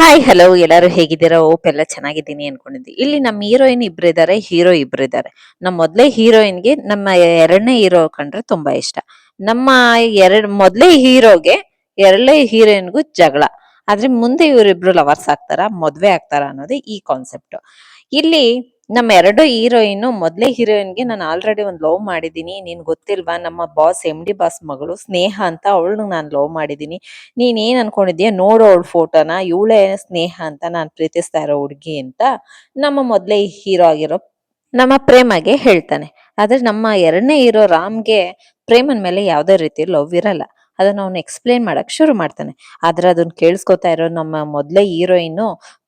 Hi hello ಎಲ್ಲರೂ ಹೇಗಿದ್ದೀರಾ? ಓಪ್ ಎಲ್ಲ ಚೆನ್ನಾಗಿದ್ದೀನಿ ಅನ್ಕೊಂಡಿದ್ದೀನಿ ಇಲ್ಲಿ ನಮ್ಮ ಹೀರೋಯಿನ್ ಇಬ್ರು ಇದ್ದಾರೆ ಹೀರೋ ಇಬ್ರು ಇದಾರೆ. ನಮ್ಮ ಮೊದಲೇ ಹೀರೋಯಿನ್ಗೆ ನಮ್ಮ ಎರಡನೇ ಹೀರೋ ಕಂಡ್ರೆ ತುಂಬಾ ಇಷ್ಟ. ನಮ್ಮ ಎರಡ್, ಮೊದಲೇ ಹೀರೋಗೆ ಎರಡನೇ ಹೀರೋಯಿನ್ಗೂ ಜಗಳ. ಆದ್ರೆ ಮುಂದೆ ಇವರಿಬ್ರು ಲವರ್ಸ್ ಆಗ್ತಾರ, ಮದ್ವೆ ಆಗ್ತಾರ ಅನ್ನೋದೇ ಈ ಕಾನ್ಸೆಪ್ಟ್ ಇಲ್ಲಿ ನಮ್ಮ ಎರಡು ಹೀರೋಯಿನ್ ಮೊದಲೇ ಹೀರೋಯಿನ್ಗೆ ನಾನು ಆಲ್ರೆಡಿ ಒಂದು ಲವ್ ಮಾಡಿದ್ದೀನಿ. ನೀನು ಗೊತ್ತಿಲ್ವಾ? ನಮ್ಮ ಬಾಸ್ ಎಂ ಡಿ ಬಾಸ್ ಮಗಳು ಸ್ನೇಹ ಅಂತ ಅವಳನ್ನ ನಾನು ಲವ್ ಮಾಡಿದ್ದೀನಿ. ನೀನ್ ಏನ್ ಅನ್ಕೊಂಡಿದ್ಯಾ? ನೋಡು ಅವಳ ಫೋಟೋನ ಇವಳೇ ಸ್ನೇಹ ಅಂತ ನಾನು ಪ್ರೀತಿಸ್ತಾ ಇರೋ ಹುಡುಗಿ ಅಂತ ನಮ್ಮ ಮೊದಲೇ ಹೀರೋ ಆಗಿರೋ ನಮ್ಮ ಪ್ರೇಮಗೆ ಹೇಳ್ತಾನೆ. ಆದ್ರೆ ನಮ್ಮ ಎರಡನೇ ಹೀರೋ ರಾಮ್ಗೆ ಪ್ರೇಮನ್ ಮೇಲೆ ಯಾವುದೇ ರೀತಿ ಲವ್ ಇರಲ್ಲ. ಅದನ್ನ ಅವನು ಎಕ್ಸ್ಪ್ಲೇನ್ ಮಾಡಕ್ ಶುರು ಮಾಡ್ತಾನೆ. ಆದ್ರೆ ಅದನ್ನ ಕೇಳಿಸ್ಕೊತಾ ಇರೋ ನಮ್ಮ ಮೊದ್ಲೇ ಹೀರೋಯಿನ್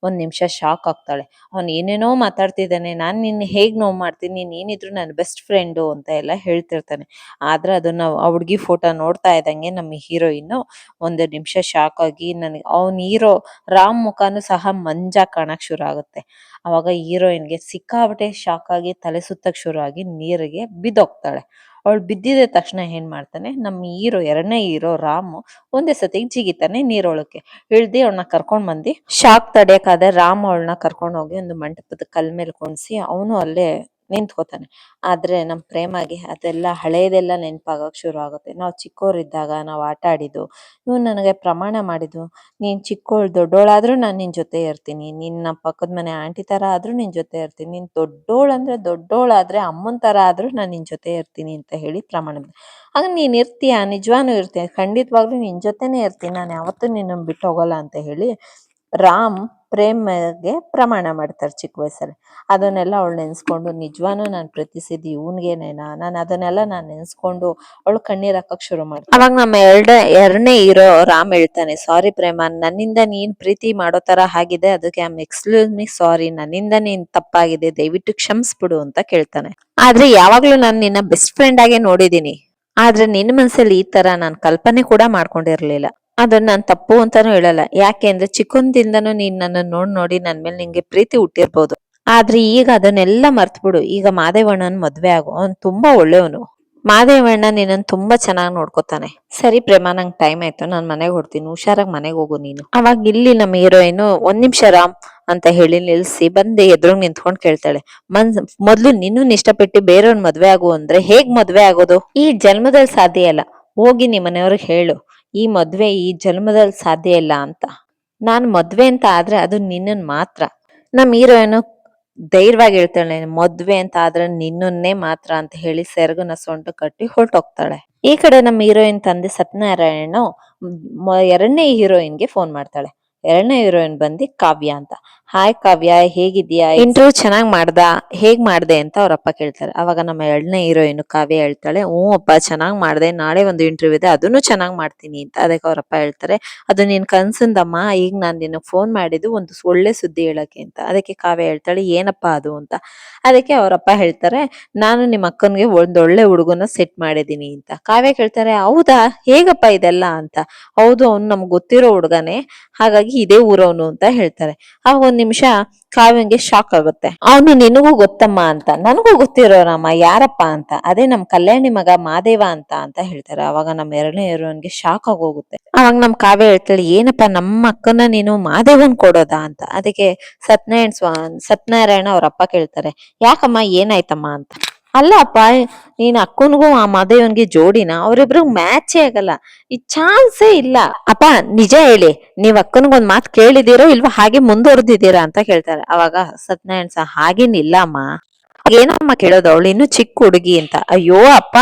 ಒಂದ್ ನಿಮಿಷ ಶಾಕ್ ಆಗ್ತಾಳೆ. ಅವನು ಏನೇನೋ ಮಾತಾಡ್ತಿದ್ದಾನೆ, ನಾನ್ ನಿನ್ನ ಹೇಗ್ ನೋವು ಮಾಡ್ತೀನಿ ನೀನ್ ಏನಿದ್ರು ನನ್ನ ಬೆಸ್ಟ್ ಫ್ರೆಂಡು ಅಂತ ಎಲ್ಲ ಹೇಳ್ತಿರ್ತಾನೆ. ಆದ್ರೆ ಅದನ್ನ ಆ ಹುಡ್ಗಿ ಫೋಟೋ ನೋಡ್ತಾ ಇದ್ದಂಗೆ ನಮ್ಮ ಹೀರೋಯಿನ್ ಒಂದು ನಿಮಿಷ ಶಾಕ್ ಆಗಿ ನನಗೆ ಅವ್ನ್ ಹೀರೋ ರಾಮ್ ಮುಖಾನು ಸಹ ಮಂಜ ಕಾಣಕ್ ಶುರು ಆಗುತ್ತೆ. ಅವಾಗ ಹೀರೋಯಿನ್ಗೆ ಸಿಕ್ಕಾಬಟ್ಟೆ ಶಾಕ್ ಆಗಿ ತಲೆ ಸುತ್ತಕ್ ಶುರು ಆಗಿ ನೀರಿಗೆ ಬಿದ್ದೋಗ್ತಾಳೆ. ಅವಳು ಬಿದ್ದಿದ ತಕ್ಷಣ ಏನ್ ಮಾಡ್ತಾನೆ ನಮ್ಮ ಹೀರೋ, ಎರಡನೇ ಹೀರೋ ರಾಮು ಒಂದೇ ಸತಿ ಜಿಗಿತಾನೆ ನೀರೊಳಕ್ಕೆ. ಇಳ್ದಿ ಅವಳನ್ನ ಕರ್ಕೊಂಡ್ ಬಂದಿ. ಶಾಕ್ ತಡಿಯಕ್ಕಾದೆ ರಾಮ್ ಅವಳನ್ನ ಕರ್ಕೊಂಡ್ ಹೋಗಿ ಒಂದು ಮಂಟಪದ ಕಲ್ ಮೇಲೆ ಕುಣ್ಸಿ, ಅವನು ಅಲ್ಲೇ ನಿಂತ್ಕೋತಾನೆ. ಆದ್ರೆ ನಮ್ ಪ್ರೇಮಗೆ ಅದೆಲ್ಲ ಹಳೇದೆಲ್ಲ ನೆನಪಾಗಕ್ ಶುರು ಆಗುತ್ತೆ ನಾವ್ ಚಿಕ್ಕೋರಿದ್ದಾಗ, ನಾವ್ ಆಟ ಆಡಿದ್ದು, ಇವ್ನು ನನಗೆ ಪ್ರಮಾಣ ಮಾಡಿದ್ದು, ನೀನ್ ಚಿಕ್ಕೋಳ್ ದೊಡ್ಡೋಳಾದ್ರೂ ನಾನ್ ನಿನ್ ಜೊತೆ ಇರ್ತೀನಿ ನಿನ್ನ ಪಕ್ಕದ ಮನೆ ಆಂಟಿ ತರ ಆದ್ರೂ ನಿನ್ ಜೊತೆ ಇರ್ತೀನಿ, ನೀನ್ ದೊಡ್ಡೋಳ್ ಅಂದ್ರೆ ದೊಡ್ಡೋಳಾದ್ರೆ ಅಮ್ಮನ್ ತರ ಆದ್ರೂ ನಾನ್ ನಿನ್ ಜೊತೆ ಇರ್ತೀನಿ, ಅಂತ ಹೇಳಿ ಪ್ರಮಾಣ ಹಾಗ ಆಗ, ನೀನ್ ಇರ್ತೀಯ? ನಿಜವಾನು ಇರ್ತೀಯ? ಖಂಡಿತವಾಗ್ಲೂ ನಿನ್ ಜೊತೆನೆ ಇರ್ತೀನಿ. ನಾನು ಯಾವತ್ತೂ ನಿನ್ನ ಬಿಟ್ಟು ಹೋಗಲ್ಲ, ಅಂತ ಹೇಳಿ ರಾಮ್ ಪ್ರೇಮಗೆ ಪ್ರಮಾಣ ಮಾಡ್ತಾರೆ ಚಿಕ್ಕ ವಯಸ್ಸಲ್ಲಿ. ಅದನ್ನೆಲ್ಲ ಅವಳು ನೆನೆಸ್ಕೊಂಡು, ನಿಜವಾನು ನಾನು ಪ್ರೀತಿಸಿದ್ದು ಇವನ್ಗೇನೇನ ನಾನು ಅದನ್ನೆಲ್ಲ ನಾನು ನೆನೆಸ್ಕೊಂಡು ಅವಳು ಕಣ್ಣೀರು ಹಾಕಕ್ ಶುರು ಮಾಡ್ತಾಳೆ. ಅವಾಗ ನಮ್ಮ ಎರಡ, ಎರಡನೇ ಇರೋ ರಾಮ್ ಹೇಳ್ತಾನೆ, ಸಾರಿ ಪ್ರೇಮ, ನನ್ನಿಂದ ನೀನ್ ಪ್ರೀತಿ ಮಾಡೋ ತರ ಆಗಿದೆ, ಅದಕ್ಕೆ ಐ ಎಕ್ಸ್ಕ್ಲೂಸ್ ಮಿ ಸಾರಿ, ನನ್ನಿಂದ ನೀನ್ ತಪ್ಪಾಗಿದೆ, ದಯವಿಟ್ಟು ಕ್ಷಮಿಸ್ಬಿಡು ಅಂತ ಕೇಳ್ತಾನೆ. ಆದ್ರೆ ಯಾವಾಗ್ಲೂ ನಾನು ನಿನ್ನ ಬೆಸ್ಟ್ ಫ್ರೆಂಡ್ ಆಗೇ ನೋಡಿದೀನಿ. ಆದ್ರೆ ನಿನ್ನ ಮನಸ್ಸಲ್ಲಿ ಈ ತರ ನಾನು ಕಲ್ಪನೆ ಕೂಡ ಮಾಡ್ಕೊಂಡಿರ್ಲಿಲ್ಲ. ಅದನ್ನ ನಾನು ತಪ್ಪು ಅಂತಾನು ಹೇಳಲ್ಲ. ಯಾಕೆ ಅಂದ್ರೆ ಚಿಕ್ಕಂದಿಂದನೂ ನೀನ್ ನನ್ನ ನೋಡ್ ನೋಡಿ ನನ್ ಮೇಲೆ ನಿಂಗೆ ಪ್ರೀತಿ ಹುಟ್ಟಿರ್ಬೋದು. ಆದ್ರೆ ಈಗ ಅದನ್ನೆಲ್ಲ ಮರ್ತ್ಬಿಡು. ಈಗ ಮಾದೇವಣ್ಣನ್ ಮದ್ವೆ ಆಗು. ಅವ್ನ್ ತುಂಬಾ ಒಳ್ಳೆಯವನು. ಮಾದೇವಣ್ಣ ನಿನ್ನನ್ ತುಂಬಾ ಚೆನ್ನಾಗ್ ನೋಡ್ಕೊತಾನೆ. ಸರಿ ಪ್ರೇಮ, ನಂಗ್ ಟೈಮ್ ಆಯ್ತು. ನಾನ್ ಮನೆಗೆ ಹೊಡ್ತೀನಿ ಹುಷಾರಾಗಿ ಮನೆಗೆ ಹೋಗು ನೀನು. ಅವಾಗ ಇಲ್ಲಿ ನಮ್ಮ ಹೀರೋಯಿನ್ ಒಂದ್ ನಿಮಿಷ ರಾಮ್ ಅಂತ ಹೇಳಿ ನಿಲ್ಸಿ ಬಂದು ಎದುರು ನಿಂತ್ಕೊಂಡ್ ಕೇಳ್ತಾಳೆ. ಮನ್, ಮೊದ್ಲು ನಿನ್ನನ್ ಇಷ್ಟಪಟ್ಟು ಬೇರೆಯವ್ರ ಮದ್ವೆ ಆಗು ಅಂದ್ರೆ ಹೇಗ್ ಮದ್ವೆ ಆಗೋದು? ಈ ಜನ್ಮದಲ್ಲಿ ಸಾಧ್ಯ ಅಲ್ಲ ಹೋಗಿ ನಿಮ್ ಮನೆಯವ್ರಿಗೆ ಹೇಳು. ಈ ಮದ್ವೆ ಈ ಜನ್ಮದಲ್ಲಿ ಸಾಧ್ಯ ಇಲ್ಲ ಅಂತ. ನಾನು ಮದ್ವೆ ಅಂತ ಆದ್ರೆ ಅದು ನಿನ್ನನ್ ಮಾತ್ರ. ನಮ್ ಹೀರೋಯಿನ್ ಧೈರ್ಯವಾಗಿ ಹೇಳ್ತಾಳೆ, ಮದ್ವೆ ಅಂತ ಆದ್ರೆ ನಿನ್ನನ್ನೇ ಮಾತ್ರ ಅಂತ ಹೇಳಿ ಸೆರಗನ್ನ ಸೊಂಟ ಕಟ್ಟಿ ಹೊರಟೋಗ್ತಾಳೆ. ಈ ಕಡೆ ನಮ್ಮ ಹೀರೋಯಿನ್ ತಂದೆ ಸತ್ಯನಾರಾಯಣ ಎರಡನೇ ಹೀರೋಯಿನ್ಗೆ ಫೋನ್ ಮಾಡ್ತಾಳೆ. ಎರಡನೇ ಹೀರೋಯಿನ್ ಬಂದು ಕಾವ್ಯ ಅಂತ. ಹಾಯ್ ಕಾವ್ಯ ಹೇಗಿದ್ಯಾ ಇಂಟರ್ವ್ಯೂ ಚೆನ್ನಾಗಿ ಮಾಡ್ದ, ಹೇಗ್ ಮಾಡ್ದೆ ಅಂತ ಅವ್ರಪ್ಪ ಕೇಳ್ತಾರೆ. ಅವಾಗ ನಮ್ಮ ಎರಡನೇ ಹೀರೋಯಿನ್ ಕಾವ್ಯ ಹೇಳ್ತಾಳೆ, ಹ್ಞೂ ಅಪ್ಪ, ಚೆನ್ನಾಗಿ ಮಾಡ್ದೆ, ನಾಳೆ ಒಂದು ಇಂಟರ್ವ್ಯೂ ಇದೆ, ಅದನ್ನು ಚೆನ್ನಾಗಿ ಮಾಡ್ತೀನಿ ಅಂತ. ಅದಕ್ಕೆ ಅವರಪ್ಪ ಹೇಳ್ತಾರೆ, ಅದು ನಿನ್ ಕನ್ಸಂದಮ್ಮ, ಈಗ ನಾನ್ ನಿನ್ನ ಫೋನ್ ಮಾಡಿದ್ದು ಒಂದು ಒಳ್ಳೆ ಸುದ್ದಿ ಹೇಳಕ್ಕೆ ಅಂತ. ಅದಕ್ಕೆ ಕಾವ್ಯ ಹೇಳ್ತಾಳೆ, ಏನಪ್ಪ ಅದು ಅಂತ. ಅದಕ್ಕೆ ಅವರಪ್ಪ ಹೇಳ್ತಾರೆ, ನಾನು ನಿಮ್ಮ ಅಕ್ಕನ್ಗೆ ಒಂದ್ ಒಳ್ಳೆ ಹುಡುಗನ ಸೆಟ್ ಮಾಡಿದೀನಿ ಅಂತ. ಕಾವ್ಯ ಕೇಳ್ತಾರೆ, ಹೌದಾ? ಹೇಗಪ್ಪ ಇದೆಲ್ಲ? ಅಂತ. ಹೌದು, ಅವ್ನು ನಮ್ಗೆ ಗೊತ್ತಿರೋ ಹುಡುಗನೇ. ಹಾಗಾಗಿ ಇದೇ ಊರವನು ಅಂತ ಹೇಳ್ತಾರೆ. ಆಗ ಒಂದ್ ನಿಮಿಷ ಕಾವ್ಯಂಗೆ ಶಾಕ್ ಆಗುತ್ತೆ. ಅವನು, ನಿನಗೂ ಗೊತ್ತಮ್ಮ ಅಂತ, ನನಗೂ ಗೊತ್ತಿರೋರಮ್ಮ ಯಾರಪ್ಪ ಅಂತ, ಅದೇ ನಮ್ ಕಲ್ಯಾಣಿ ಮಗ ಮಾದೇವ ಅಂತ ಅಂತ ಹೇಳ್ತಾರೆ. ಅವಾಗ ನಮ್ ಎರಡನೇ ಇರೋನ್ಗೆ ಶಾಕ್ ಆಗೋಗುತ್ತೆ ಅವಾಗ ನಮ್ ಕಾವ್ಯ ಹೇಳ್ತಾಳೆ, ಏನಪ್ಪ, ನಮ್ಮ ಅಕ್ಕನ ನೀನು ಮಾದೇವನ್ ಕೊಡೋದಾ ಅಂತ? ಅದಕ್ಕೆ ಸತ್ಯನಾರಾಯಣ ಸ್ವಾ, ಸತ್ಯನಾರಾಯಣ ಅವ್ರ ಅಪ್ಪ ಕೇಳ್ತಾರೆ, ಯಾಕಮ್ಮ, ಏನಾಯ್ತಮ್ಮ ಅಂತ? ಅಲ್ಲ ಅಪ್ಪ ನೀನ್ ಅಕ್ಕನಿಗೂ ಆ ಮಾದೇವನ್ಗೆ ಜೋಡಿನ? ಅವ್ರಿಬ್ರು ಮ್ಯಾಚೇ ಆಗಲ್ಲ. ಈ ಚಾನ್ಸೇ ಇಲ್ಲ. ಅಪ್ಪ, ನಿಜ ಹೇಳಿ, ನೀವ್ ಅಕ್ಕನ್ಗೊಂದ್ ಮಾತ್ ಕೇಳಿದಿರೋ ಇಲ್ವಾ ಹಾಗೆ ಮುಂದುವರೆದಿದ್ದೀರಾ ಅಂತ ಹೇಳ್ತಾರೆ. ಅವಾಗ ಸತ್ಯನಾರಾಯಣ ಸಹ ಹಾಗೇನಿಲ್ಲ ಅಮ್ಮ ಏನಮ್ಮ ಕೇಳೋದು? ಅವಳು ಇನ್ನು ಚಿಕ್ಕ ಹುಡುಗಿ ಅಂತ. ಅಯ್ಯೋ ಅಪ್ಪ,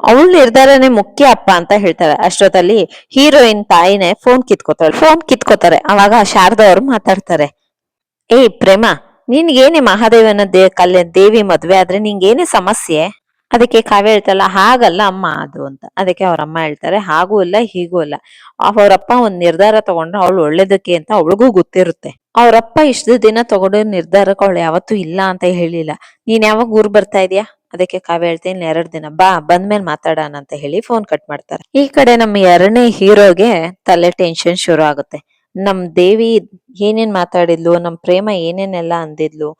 ಅವಳ ನಿರ್ಧಾರನೇ ಮುಖ್ಯ ಅಪ್ಪ ಅಂತ ಹೇಳ್ತಾರೆ. ಅಷ್ಟೊತ್ತಲ್ಲಿ ಹೀರೋಯಿನ್ ತಾಯಿನೇ ಫೋನ್ ಕಿತ್ಕೋತಾಳೆ. ಫೋನ್ ಕಿತ್ಕೋತಾರೆ. ಅವಾಗ ಶಾರದಾ ಅವ್ರು ಮಾತಾಡ್ತಾರೆ. ಏಯ್, ಪ್ರೇಮ ನಿನ್ಗೇನೆ ಮಹಾದೇವನ ದೇ, ಕಲ್ಯ, ದೇವಿ ಮದ್ವೆ ಆದ್ರೆ ನಿಂಗೇನೆ ಸಮಸ್ಯೆ? ಅದಕ್ಕೆ ಕಾವ್ಯ ಹೇಳ್ತಲ್ಲ, ಹಾಗಲ್ಲ ಅಮ್ಮ ಅದು ಅಂತ. ಅದಕ್ಕೆ ಅವ್ರ ಅಮ್ಮ ಹೇಳ್ತಾರೆ, ಹಾಗೂ ಇಲ್ಲ, ಹೀಗೂ ಇಲ್ಲ. ಅವರಪ್ಪ ಒಂದ್ ನಿರ್ಧಾರ ತಗೊಂಡ್ರೆ ಅವಳು ಒಳ್ಳೇದಕ್ಕೆ ಅಂತ ಅವಳಿಗೂ ಗೊತ್ತಿರುತ್ತೆ. ಅವರಪ್ಪ ಇಷ್ಟು ದಿನ ತಗೊಂಡು ನಿರ್ಧಾರಕ್ಕೆ ಅವಳು ಯಾವತ್ತೂ ಇಲ್ಲ ಅಂತ ಹೇಳಿಲ್ಲ. ನೀನ್ ಯಾವಾಗ ಊರ್ ಬರ್ತಾ ಇದೀಯಾ? ಅದಕ್ಕೆ ಕಾವ್ಯ ಹೇಳ್ತೀನಿ ಎರಡ್ ದಿನ, ಬಾ, ಬಂದ್ಮೇಲೆ ಮಾತಾಡೋಣ ಅಂತ ಹೇಳಿ ಫೋನ್ ಕಟ್ ಮಾಡ್ತಾರೆ. ಈ ಕಡೆ ನಮ್ಮ ಎರಡನೇ ಹೀರೋಗೆ ತಲೆ ಟೆನ್ಷನ್ ಶುರು ಆಗುತ್ತೆ ನಮ್ ದೇವಿ ಏನೇನ್ ಮಾತಾಡಿದ್ಲು, ನಮ್ ಪ್ರೇಮ ಏನೇನೆಲ್ಲ ಅಂದಿದ್ಲು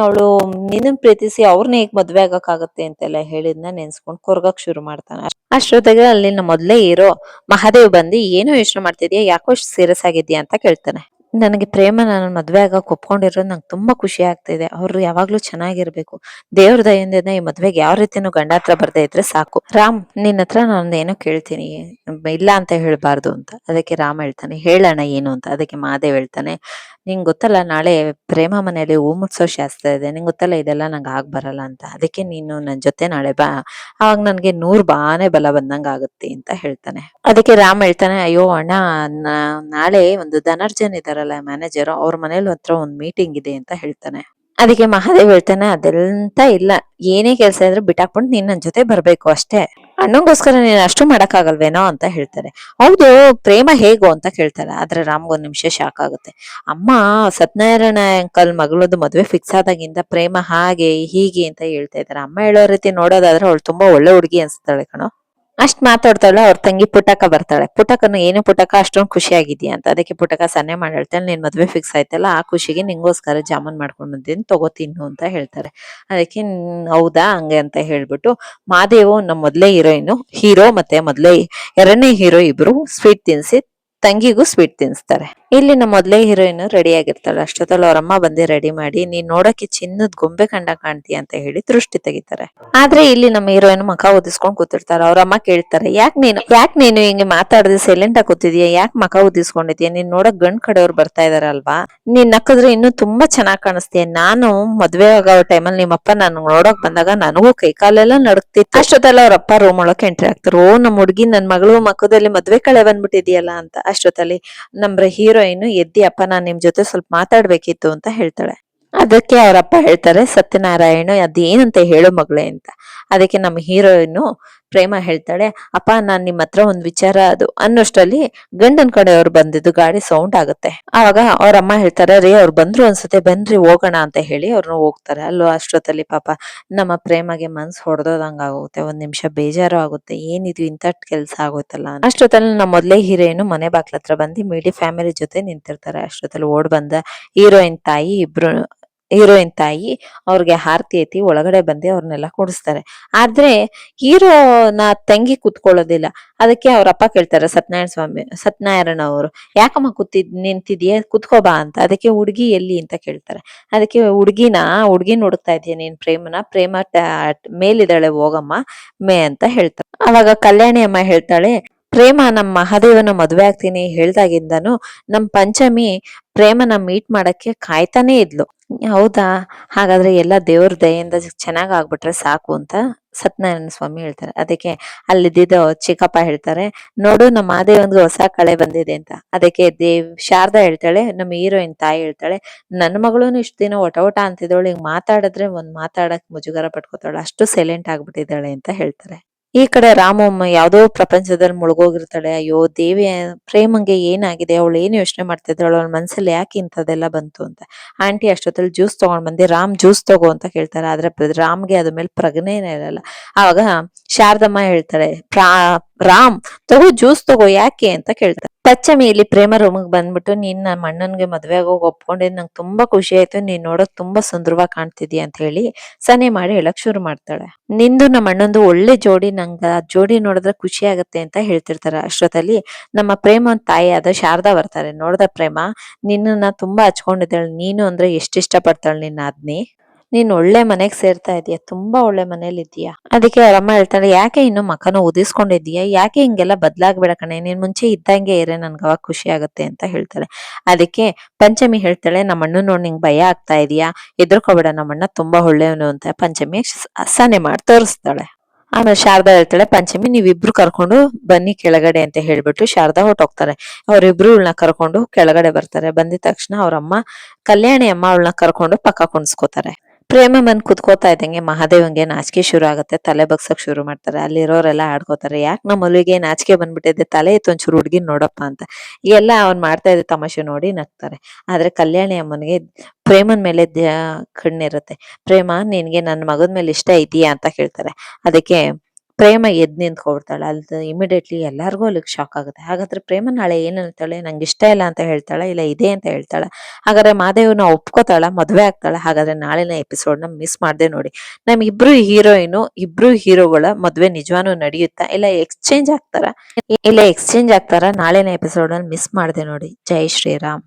ಅವಳು ನಿನ್ನನ್ ಪ್ರೀತಿಸಿ ಅವ್ರನ್ನ ಹೇಗ್ ಮದ್ವೆ ಆಗಕ್ಕಾಗತ್ತೆ ಅಂತೆಲ್ಲ ಹೇಳಿದ್ನ ನೆನ್ಸ್ಕೊಂಡ್ ಕೊರ್ಗಕ್ ಶುರು ಮಾಡ್ತಾನೆ. ಅಷ್ಟೊತ್ತಿಗೆ ಅಲ್ಲಿನ ಮೊದ್ಲೇ ಇರೋ ಮಹಾದೇವ್ ಬಂದು, ಏನೋ ಯೋಚನೆ ಮಾಡ್ತಿದ್ಯಾ? ಯಾಕೋ ಸೀರಿಯಸ್ ಆಗಿದ್ಯಾ? ಅಂತ ಕೇಳ್ತಾನೆ. ನನಗೆ ಪ್ರೇಮ, ನಾನು ಮದ್ವೆ ಆಗಕ್ ಒಪ್ಕೊಂಡಿರೋದು ನಂಗೆ ತುಂಬಾ ಖುಷಿ ಆಗ್ತಿದೆ. ಅವ್ರು ಯಾವಾಗ್ಲೂ ಚೆನ್ನಾಗಿರ್ಬೇಕು. ದೇವ್ರ ದಯಿಂದ ಈ ಮದ್ವೆಗೆ ಯಾವ ರೀತಿನೂ ಗಂಡ ಹತ್ರ ಬರ್ದೇ ಇದ್ರೆ ಸಾಕು. ರಾಮ್, ನಿನ್ನ ಹತ್ರ ನಾನು ಏನೋ ಕೇಳ್ತೀನಿ. ಇಲ್ಲ ಅಂತ ಹೇಳ್ಬಾರ್ದು ಅಂತ. ಅದಕ್ಕೆ ರಾಮ್ ಹೇಳ್ತಾನೆ ಹೇಳೋಣ ಏನು ಅಂತ. ಅದಕ್ಕೆ ಮಹಾದೇವ್ ಹೇಳ್ತಾನೆ. ನಿಂಗ್ ಗೊತ್ತಲ್ಲ, ನಾಳೆ ಪ್ರೇಮ ಮನೆಯಲ್ಲಿ ಹೂ ಮುಟ್ಸೋ ಶಾಸ್ತ್ರ ಇದೆ. ನಿಂಗೆ ಗೊತ್ತಲ್ಲ, ಇದೆಲ್ಲ ನಂಗೆ ಆಗ ಬರಲ್ಲ ಅಂತ. ಅದಕ್ಕೆ ನೀನು ನನ್ನ ಜೊತೆ ನಾಳೆ ಬಾ. ಅವಾಗ ನನಗೆ ನೂರು ಬಾನೆ ಬಲ ಬಂದಂಗೆ ಆಗುತ್ತೆ ಅಂತ ಹೇಳ್ತಾನೆ. ಅದಕ್ಕೆ ರಾಮ್ ಹೇಳ್ತಾನೆ, ಅಯ್ಯೋ ಅಣ್ಣ ನಾಳೆ ಒಂದು ಧನರ್ಜನ್ ಇದಾರಲ್ಲ ಮ್ಯಾನೇಜರ್ ಅವ್ರ ಮನೇಲಿ ಹತ್ರ ಒಂದು ಮೀಟಿಂಗ್ ಇದೆ ಅಂತ ಹೇಳ್ತಾನೆ. ಅದಕ್ಕೆ ಮಹಾದೇವ್ ಹೇಳ್ತಾನೆ, ಅದೆಂತ ಇಲ್ಲ. ಏನೇ ಕೆಲಸ ಇದ್ರೆ ಬಿಟ್ಟಾಕ್ಬಿಟ್ಟು ನೀನ್ ನನ್ ಜೊತೆ ಬರ್ಬೇಕು ಅಷ್ಟೇ. ಅಣ್ಣಂಗೋಸ್ಕರ ನೀನ್ ಅಷ್ಟು ಮಾಡಕ್ಕಾಗಲ್ವೇನೋ ಅಂತ ಹೇಳ್ತಾರೆ. ಹೌದು, ಪ್ರೇಮ ಹೇಗೋ ಅಂತ ಕೇಳ್ತಾರೆ, ಆದ್ರೆ ರಾಮ್ಗ್ ಒಂದ್ ನಿಮಿಷ ಶಾಕ್ ಆಗುತ್ತೆ. ಅಮ್ಮ, ಸತ್ಯನಾರಾಯಣ ಅಂಕಲ್ ಮಗಳದು ಮದ್ವೆ ಫಿಕ್ಸ್ ಆದಾಗಿಂದ ಪ್ರೇಮ ಹಾಗೆ ಹೀಗೆ ಅಂತ ಹೇಳ್ತಾ ಇದ್ದಾರೆ. ಅಮ್ಮ ಹೇಳೋ ರೀತಿ ನೋಡೋದಾದ್ರೆ ಅವಳು ತುಂಬಾ ಒಳ್ಳೆ ಹುಡುಗಿ ಅನ್ಸ್ತಾಳೆ ಕಣೋ. ಅಷ್ಟ್ ಮಾತಾಡ್ತಾಳೆ ಅವ್ರ ತಂಗಿ ಪುಟಕ ಬರ್ತಾಳೆ. ಪುಟಕನು ಏನು ಪುಟಕ ಅಷ್ಟೊಂದು ಖುಷಿ ಅಂತ. ಅದಕ್ಕೆ ಪುಟಕ ಸನ್ನೆ ಮಾಡಿ ಹೇಳ್ತಾಳೆ ನಿನ್ ಮದ್ವೆ ಫಿಕ್ಸ್ ಆಯ್ತಲ್ಲ, ಆ ಖುಷಿಗೆ ನಿಂಗೋಸ್ಕರ ಜಾಮೂನ್ ಮಾಡ್ಕೊಂಡು ಬಂದಿದ್ದೀನಿ, ತಗೋ ತಿನ್ನು ಅಂತ ಹೇಳ್ತಾರೆ. ಅದಕ್ಕೆ ಹೌದಾ, ಹಂಗೆ ಅಂತ ಹೇಳ್ಬಿಟ್ಟು ಮಾದೇವು ನಮ್ಮ ಮೊದಲೇ ಹೀರೋಯಿನ್, ಹೀರೋ ಮತ್ತೆ ಮೊದ್ಲೇ ಎರಡನೇ ಹೀರೋ ಇಬ್ರು ಸ್ವೀಟ್ ತಿನ್ಸಿ, ತಂಗಿಗೂ ಸ್ವೀಟ್ ತಿನ್ಸ್ತಾರೆ. ಇಲ್ಲಿ ನಮ್ಮ ಮೊದ್ಲೇ ಹೀರೋಯಿನ್ ರೆಡಿ ಆಗಿರ್ತಾಳೆ. ಅಷ್ಟೊತ್ತಲ್ಲಿ ಅವರಮ್ಮ ಬಂದು ರೆಡಿ ಮಾಡಿ, ನೀನ್ ನೋಡಕ್ಕೆ ಚಿನ್ನದ ಗೊಂಬೆ ಕಂಡ ಕಾಣ್ತೀಯ ಅಂತ ಹೇಳಿ ದೃಷ್ಟಿ ತೆಗಿತಾರೆ. ಆದ್ರೆ ಇಲ್ಲಿ ನಮ್ಮ ಹೀರೋಯಿನ್ ಮಖ ಉದಿಸ್ಕೊಂಡ್ ಕೂತಿರ್ತಾರೆ ಅವರಮ್ಮ ಕೇಳ್ತಾರೆ, ಯಾಕ್ ನೀನು ಯಾಕ್ ನೀನು ಹಿಂಗೆ ಮಾತಾಡದೆ ಸೈಲೆಂಟ್ ಆಗಿ ಕೂತಿದ್ಯಾ? ಯಾಕ್ ಮಖ ಉದಿಸ್ಕೊಂಡಿದ್ಯಾ ನೀನ್ ನೋಡಕ್ ಗಂಡ್ ಕಡೆಯವ್ರು ಬರ್ತಾ ಇದಾರಲ್ವಾ? ನೀನ್ ನಕ್ಕದ್ರೆ ಇನ್ನೂ ತುಂಬಾ ಚೆನ್ನಾಗ್ ಕಾಣಿಸ್ತೀಯ. ನಾನು ಮದ್ವೆ ಆಗೋ ಟೈಮಲ್ಲಿ ನಿಮ್ಮಪ್ಪ ನನ್ ನೋಡಕ್ ಬಂದಾಗ ನನಗೂ ಕೈಕಾಲೆಲ್ಲ ನಡಕ್ತಿತ್ತು. ಅಷ್ಟೊತ್ತಲ್ಲ ಅವ್ರ ಅಪ್ಪ ರೂಮ್ ಒಳಗೆ ಎಂಟ್ರಿ ಆಗ್ತಾರೆ ಓ ನಮ್ಮ ಹುಡ್ಗಿ ನನ್ ಮಗಳು ಮಕ್ಕದಲ್ಲಿ ಮದ್ವೆ ಕಳೆ ಬಂದ್ಬಿಟ್ಟಿದ್ಯಲ್ಲ ಅಂತ. ಅಷ್ಟೊತ್ತಲ್ಲಿ ನಮ್ರ ಹೀರೋಯಿನ್ ಎದ್ದಿ, ಅಪ್ಪ, ನಾನ್ ನಿಮ್ ಜೊತೆ ಸ್ವಲ್ಪ ಮಾತಾಡ್ಬೇಕಿತ್ತು ಅಂತ ಹೇಳ್ತಾಳೆ. ಅದಕ್ಕೆ ಅವರಪ್ಪ ಹೇಳ್ತಾರೆ, ಸತ್ಯನಾರಾಯಣ ಅದೇನಂತ ಹೇಳು ಮಗಳೇ ಅಂತ. ಅದಕ್ಕೆ ನಮ್ಮ ಹೀರೋಯಿನ್ ಪ್ರೇಮ ಹೇಳ್ತಾಳೆ, ಅಪ್ಪ, ನಾನ್ ನಿಮ್ ಹತ್ರ ಒಂದ್ ವಿಚಾರ ಅದು. ಅನ್ನೋಷ್ಟರಲ್ಲಿ ಗಂಡನ್ ಕಡೆಯವ್ರು ಬಂದಿದ್ದು ಗಾಡಿ ಸೌಂಡ್ ಆಗುತ್ತೆ. ಆವಾಗ ಅವ್ರ ಅಮ್ಮ ಹೇಳ್ತಾರೆ, ರೀ, ಅವ್ರು ಬಂದ್ರು ಅನ್ಸುತ್ತೆ ಬನ್ರಿ, ಹೋಗೋಣ ಅಂತ ಹೇಳಿ ಅವ್ರನ್ನ ಹೋಗ್ತಾರೆ. ಅಲ್ಲೋ, ಅಷ್ಟೊತ್ತಲ್ಲಿ ಪಾಪ ನಮ್ಮ ಪ್ರೇಮಗೆ ಮನ್ಸ್ ಹೊಡೆದೋದಂಗ ಆಗುತ್ತೆ. ಒಂದ್ ನಿಮಿಷ ಬೇಜಾರು ಆಗುತ್ತೆ. ಏನಿದು ಇಂಥ ಕೆಲ್ಸ ಆಗೋಯ್ತಲ್ಲ. ಅಷ್ಟೊತ್ತಲ್ಲಿ ನಮ್ಮ ಮೊದ್ಲೇ ಹೀರೋಯಿನ್ ಮನೆ ಬಾಗ್ಲ ಹತ್ರ ಬಂದು ಮಿಡಿ ಫ್ಯಾಮಿಲಿ ಜೊತೆ ನಿಂತಿರ್ತಾರೆ. ಅಷ್ಟೊತ್ತಲ್ಲಿ ಓಡ್ ಬಂದ ಹೀರೋಯಿನ್ ತಾಯಿ ಇಬ್ರು ಹೀರೋಯಿನ್ ತಾಯಿ ಅವ್ರಿಗೆ ಹಾರತಿ ಐತಿ, ಒಳಗಡೆ ಬಂದು ಅವ್ರನ್ನೆಲ್ಲ ಕೂಡಿಸ್ತಾರೆ. ಆದ್ರೆ ಹೀರೋನ ತಂಗಿ ಕುತ್ಕೊಳ್ಳೋದಿಲ್ಲ. ಅದಕ್ಕೆ ಅವ್ರ ಅಪ್ಪ ಕೇಳ್ತಾರೆ, ಸತ್ಯನಾರಾಯಣ ಸ್ವಾಮಿ, ಸತ್ಯನಾರಾಯಣ ಅವರು, ಯಾಕಮ್ಮ ಕೂತಿದ್, ನಿಂತಿದ್ಯಾ? ಕುತ್ಕೋಬಾ ಅಂತ. ಅದಕ್ಕೆ ಹುಡುಗಿ ಎಲ್ಲಿ ಅಂತ ಕೇಳ್ತಾರೆ. ಅದಕ್ಕೆ ಹುಡುಗಿನ, ಹುಡುಗಿ ಹುಡುಕ್ತಾ ಇದೀಯ ನೀನ್ ಪ್ರೇಮನ? ಪ್ರೇಮ ಮೇಲಿದ್ದಾಳೆ ಹೋಗಮ್ಮ, ಮೇ ಅಂತ ಹೇಳ್ತಾರೆ. ಅವಾಗ ಕಲ್ಯಾಣಿ ಅಮ್ಮ ಹೇಳ್ತಾಳೆ, ಪ್ರೇಮ ನಮ್ಮ ಮಹಾದೇವನ ಮದುವೆ ಆಗ್ತೀನಿ. ಹೇಳ್ದಾಗಿಂದನು ನಮ್ ಪಂಚಮಿ ಪ್ರೇಮನ ಮೀಟ್ ಮಾಡಕ್ಕೆ ಕಾಯ್ತಾನೆ ಇದ್ಲು. ಹೌದಾ? ಹಾಗಾದ್ರೆ ಎಲ್ಲ ದೇವ್ರ ದಯೆಯಿಂದ ಚೆನ್ನಾಗ್ ಆಗ್ಬಿಟ್ರೆ ಸಾಕು ಅಂತ ಸತ್ಯನಾರಾಯಣ ಸ್ವಾಮಿ ಹೇಳ್ತಾರೆ. ಅದಕ್ಕೆ ಅಲ್ಲಿದ್ದ ಚಿಕ್ಕಪ್ಪ ಹೇಳ್ತಾರೆ, ನೋಡು, ನಮ್ಮ ಮಹಾದೇವನ್ಗೆ ಹೊಸ ಕಳೆ ಬಂದಿದೆ ಅಂತ. ಅದಕ್ಕೆ ದೇವ್ ಶಾರದಾ ಹೇಳ್ತಾಳೆ, ನಮ್ಮ ಹೀರೋಯಿನ್ ತಾಯಿ ಹೇಳ್ತಾಳೆ, ನನ್ನ ಮಗಳೂನು ಇಷ್ಟು ದಿನ ಒಟ ಒಟ ಅಂತಿದ್ದವಳು, ಹಿಂಗ್ ಮಾತಾಡಿದ್ರೆ ಒಂದ್ ಮಾತಾಡಕ್ ಮುಜುಗರ ಪಟ್ಕೋತಾಳೆ, ಅಷ್ಟು ಸೈಲೆಂಟ್ ಆಗ್ಬಿಟ್ಟಿದ್ದಾಳೆ ಅಂತ ಹೇಳ್ತಾರೆ. ಈ ಕಡೆ ರಾಮಮ್ಮ ಯಾವ್ದೋ ಪ್ರಪಂಚದಲ್ಲಿ ಮುಳುಗೋಗಿರ್ತಾಳೆ. ಅಯ್ಯೋ, ದೇವಿ ಪ್ರೇಮಂಗೆ ಏನಾಗಿದೆ? ಅವಳು ಏನ್ ಯೋಚನೆ ಮಾಡ್ತಿದ್ದಾಳು ಅವಳ ಮನ್ಸಲ್ಲಿ ಯಾಕೆ ಇಂಥದ್ದೆಲ್ಲ ಬಂತು ಅಂತ. ಆಂಟಿ ಅಷ್ಟೊತ್ತಲ್ಲಿ ಜ್ಯೂಸ್ ತಗೊಂಡ್ ಬಂದು, ರಾಮ್, ಜ್ಯೂಸ್ ತಗೋ ಅಂತ ಕೇಳ್ತಾರೆ. ಆದ್ರೆ ರಾಮ್ಗೆ ಅದ್ರ ಮೇಲೆ ಪ್ರಜ್ಞೆನೇ ಇರಲ್ಲ. ಆವಾಗ ಶಾರದಮ್ಮ ಹೇಳ್ತಾಳೆ ಪ್ರಾ ರಾಮ್, ತಗೋ ಜ್ಯೂಸ್ ತಗೋ, ಯಾಕೆ ಅಂತ ಕೇಳ್ತಾರೆ. ಪಚ್ಚಮಿ ಇಲ್ಲಿ ಪ್ರೇಮ ರೂಮಿಗೆ ಬಂದ್ಬಿಟ್ಟು ನೀನ್ ನಮ್ಮ ಅಣ್ಣನ್ಗೆ ಮದ್ವೆ ಹೋಗಿ ಒಪ್ಕೊಂಡಿದ್ ನಂಗೆ ತುಂಬಾ ಖುಷಿ ಆಯ್ತು, ನೀನ್ ನೋಡಕ್ ತುಂಬಾ ಸುಂದರವಾಗಿ ಕಾಣ್ತಿದ್ಯಾ ಅಂತ ಹೇಳಿ ಸನೆ ಮಾಡಿ ಹೇಳಕ್ ಶುರು ಮಾಡ್ತಾಳೆ. ನಿಂದು ನಮ್ಮ ಅಣ್ಣಂದು ಒಳ್ಳೆ ಜೋಡಿ, ನಂಗ ಆ ಜೋಡಿ ನೋಡಿದ್ರೆ ಖುಷಿ ಆಗತ್ತೆ ಅಂತ ಹೇಳ್ತಿರ್ತಾರೆ. ಅಷ್ಟೊತ್ತಲ್ಲಿ ನಮ್ಮ ಪ್ರೇಮ ತಾಯಿ ಆದ ಶಾರದಾ ಬರ್ತಾರೆ. ನೋಡ್ದ ಪ್ರೇಮ, ನಿನ್ನನ್ನ ತುಂಬಾ ಹಚ್ಕೊಂಡಿದ್ದಾಳೆ. ನೀನು ಅಂದ್ರೆ ಎಷ್ಟ್ ಇಷ್ಟ ಪಡ್ತಾಳೆ ನಿನ್ನ ಆದ್ನಿ ನೀನ್ ಒಳ್ಳೆ ಮನೆಗ್ ಸೇರ್ತಾ ಇದೀಯ? ತುಂಬಾ ಒಳ್ಳೆ ಮನೇಲಿ ಇದೀಯಾ? ಅದಕ್ಕೆ ಅವರಮ್ಮ ಹೇಳ್ತಾಳೆ ಯಾಕೆ ಇನ್ನು ಮಕನ ಉದಿಸ್ಕೊಂಡಿದೀಯ? ಯಾಕೆ ಹಿಂಗೆಲ್ಲ ಬದ್ಲಾಗ್ಬೇಡ ಕಣೆ? ನೀನ್ ಮುಂಚೆ ಇದ್ದಂಗೆ ಇರೆ, ನನ್ಗೆ ಅವಾಗ ಖುಷಿ ಆಗುತ್ತೆ ಅಂತ ಹೇಳ್ತಾಳೆ ಅದಕ್ಕೆ ಪಂಚಮಿ ಹೇಳ್ತಾಳೆ, ನಮ್ಮ ಅಣ್ಣ ನೋಡ್ ನಿಂಗ್ ಭಯ ಆಗ್ತಾ ಇದೀಯಾ? ಎದುರ್ಕೋಬೇಡ ನಮ್ಮ ಅಣ್ಣ ತುಂಬಾ ಒಳ್ಳೆಯವನು ಅಂತ ಪಂಚಮಿ ಸನ್ನೆ ಮಾಡಿ, ತೋರಿಸ್ತಾಳೆ. ಆಮೇಲೆ ಶಾರದಾ ಹೇಳ್ತಾಳೆ, ಪಂಚಮಿ ನೀವಿಬ್ರು ಕರ್ಕೊಂಡು ಬನ್ನಿ ಕೆಳಗಡೆ ಅಂತ ಹೇಳ್ಬಿಟ್ಟು ಶಾರದಾ ಹೊರ್ಟೋಗ್ತಾರೆ. ಅವರಿಬ್ರು ಇವಳನ್ನ ಕರ್ಕೊಂಡು ಕೆಳಗಡೆ ಬರ್ತಾರೆ. ಬಂದಿದ ತಕ್ಷಣ ಅವ್ರಮ್ಮ ಕಲ್ಯಾಣಿ ಅಮ್ಮ ಅವಳನ್ನ ಕರ್ಕೊಂಡು ಪಕ್ಕ ಕುಣಿಸ್ಕೋತಾರೆ. ಪ್ರೇಮ ಬಂದು ಕುತ್ಕೋತಾ ಇದ್ದಂಗೆ ಮಹಾದೇವಂಗೆ ನಾಚಿಕೆ ಶುರು ಆಗುತ್ತೆ. ತಲೆ ಬಗ್ಸಕ್ ಶುರು ಮಾಡ್ತಾರೆ. ಅಲ್ಲಿರೋರೆಲ್ಲ ಆಡ್ಕೋತಾರೆ. ಯಾಕೆ ನಮ್ಮ ಮಲುವಿಗೆ ನಾಚಿಕೆ ಬಂದ್ಬಿಟ್ಟಿದೆ? ತಲೆ ಎತ್ತು ಒಂಚೂರು ಹುಡುಗಿ ನೋಡಪ್ಪ ಅಂತ. ಎಲ್ಲ ಅವ್ನ್ ಮಾಡ್ತಾ ಇದ್ದ ತಮಾಷೆ ನೋಡಿ ನಗ್ತಾರೆ. ಆದ್ರೆ ಕಲ್ಯಾಣಿ ಅಮ್ಮನಿಗೆ ಪ್ರೇಮನ್ ಮೇಲೆ ಕಣ್ಣಿರುತ್ತೆ ಪ್ರೇಮ, ನಿನ್ಗೆ ನನ್ನ ಮಗದ ಮೇಲೆ ಇಷ್ಟ ಇದೆಯಾ ಅಂತ ಕೇಳ್ತಾರೆ. ಅದಕ್ಕೆ ಪ್ರೇಮ ಎದ್ ನಿಂತ್ಕೊಬಿಡ್ತಾಳೆ ಅಲ್ಲಿ ಇಮಿಡಿಯೇಟ್ಲಿ ಎಲ್ಲರಿಗೂ ಅಲ್ಲಿಗೆ ಶಾಕ್ ಆಗುತ್ತೆ. ಹಾಗಾದ್ರೆ ಪ್ರೇಮ ನಾಳೆ ಏನ್ ನಂಗೆ ಇಷ್ಟ ಇಲ್ಲ ಅಂತ ಹೇಳ್ತಾಳೆ? ಇಲ್ಲ, ಇದೆ ಅಂತ ಹೇಳ್ತಾಳೆ? ಹಾಗಾದ್ರೆ ಮಾದೇವನ ಒಪ್ಕೋತಾಳ? ಮದ್ವೆ ಆಗ್ತಾಳ? ಹಾಗಾದ್ರೆ ನಾಳಿನ ಎಪಿಸೋಡ್ನ ಮಿಸ್ ಮಾಡ್ದೆ ನೋಡಿ. ನಮ್ ಇಬ್ರು ಹೀರೋಯಿನ್, ಇಬ್ರು ಹೀರೋಗಳ ಮದುವೆ ನಿಜವಾನು ನಡೆಯುತ್ತಾ? ಇಲ್ಲ ಎಕ್ಸ್ಚೇಂಜ್ ಆಗ್ತಾರ? ಇಲ್ಲ ಎಕ್ಸ್ಚೇಂಜ್ ಆಗ್ತಾರ? ನಾಳಿನ ಎಪಿಸೋಡ್ ಮಿಸ್ ಮಾಡ್ದೆ ನೋಡಿ. ಜೈ ಶ್ರೀರಾಮ್.